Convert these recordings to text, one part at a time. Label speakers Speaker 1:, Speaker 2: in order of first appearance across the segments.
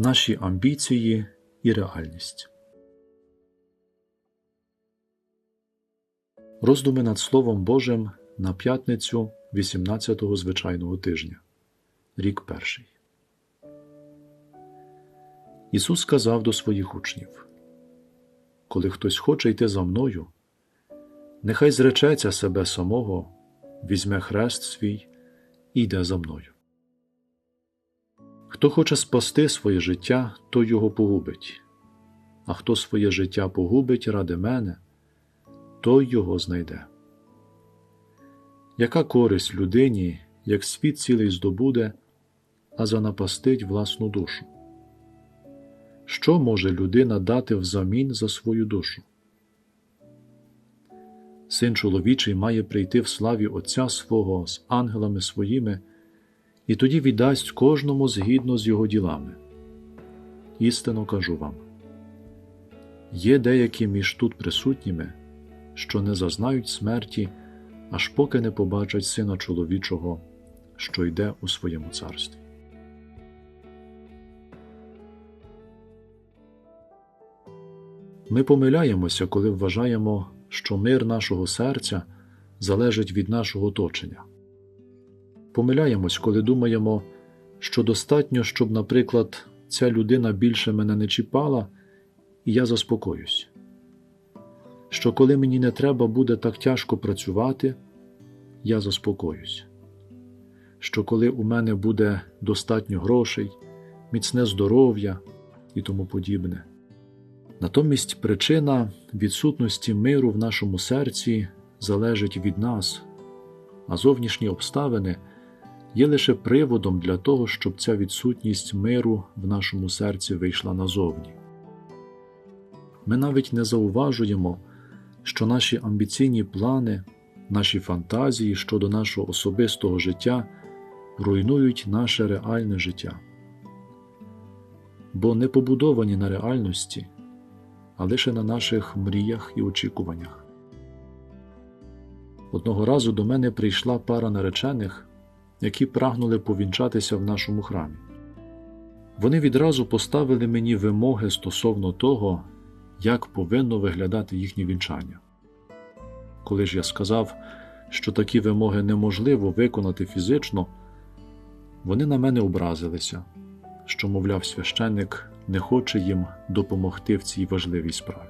Speaker 1: наші амбіції і реальність. Роздуми над Словом Божим на п'ятницю 18-го звичайного тижня, рік перший. Ісус сказав до своїх учнів: Коли хтось хоче йти за мною, нехай зречеться себе самого, візьме хрест свій і йде за мною. Хто хоче спасти своє життя, той його погубить, а хто своє життя погубить ради мене, той його знайде. Яка користь людині, як світ цілий здобуде, а занапастить власну душу? Що може людина дати взамін за свою душу? Син чоловічий має прийти в славі Отця свого з ангелами своїми, і тоді віддасть кожному згідно з його ділами. Істинно кажу вам є деякі між тут присутніми, що не зазнають смерті, аж поки не побачать сина чоловічого, що йде у своєму царстві. Ми помиляємося, коли вважаємо, що мир нашого серця залежить від нашого оточення. Помиляємось, коли думаємо, що достатньо, щоб, наприклад, ця людина більше мене не чіпала, і я заспокоюсь. Що коли мені не треба буде так тяжко працювати, я заспокоюсь. Що коли у мене буде достатньо грошей, міцне здоров'я і тому подібне. Натомість причина відсутності миру в нашому серці залежить від нас, а зовнішні обставини є лише приводом для того, щоб ця відсутність миру в нашому серці вийшла назовні. Ми навіть не зауважуємо, що наші амбіційні плани, наші фантазії щодо нашого особистого життя руйнують наше реальне життя, бо не побудовані на реальності а лише на наших мріях і очікуваннях. Одного разу до мене прийшла пара наречених, які прагнули повінчатися в нашому храмі. Вони відразу поставили мені вимоги стосовно того, як повинно виглядати їхнє вінчання. Коли ж я сказав, що такі вимоги неможливо виконати фізично, вони на мене образилися, що, мовляв, священник не хоче їм допомогти в цій важливій справі.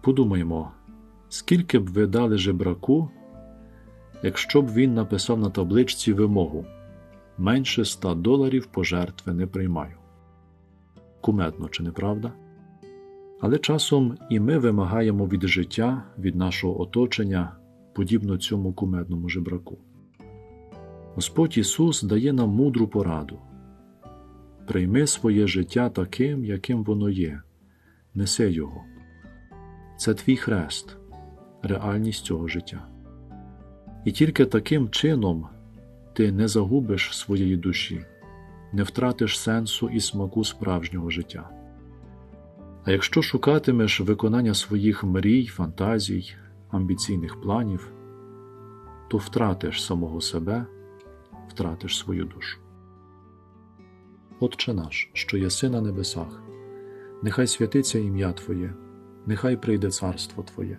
Speaker 1: Подумаймо, скільки б ви дали жебраку, якщо б він написав на табличці вимогу менше ста доларів пожертви не приймаю. Кумедно, чи не правда? Але часом і ми вимагаємо від життя, від нашого оточення, подібно цьому кумедному жебраку. Господь Ісус дає нам мудру пораду. Прийми своє життя таким, яким воно є, неси його. Це твій хрест, реальність цього життя. І тільки таким чином ти не загубиш своєї душі, не втратиш сенсу і смаку справжнього життя. А якщо шукатимеш виконання своїх мрій, фантазій, амбіційних планів, то втратиш самого себе, втратиш свою душу. Отче наш, що єси на небесах, нехай святиться ім'я Твоє, нехай прийде царство Твоє,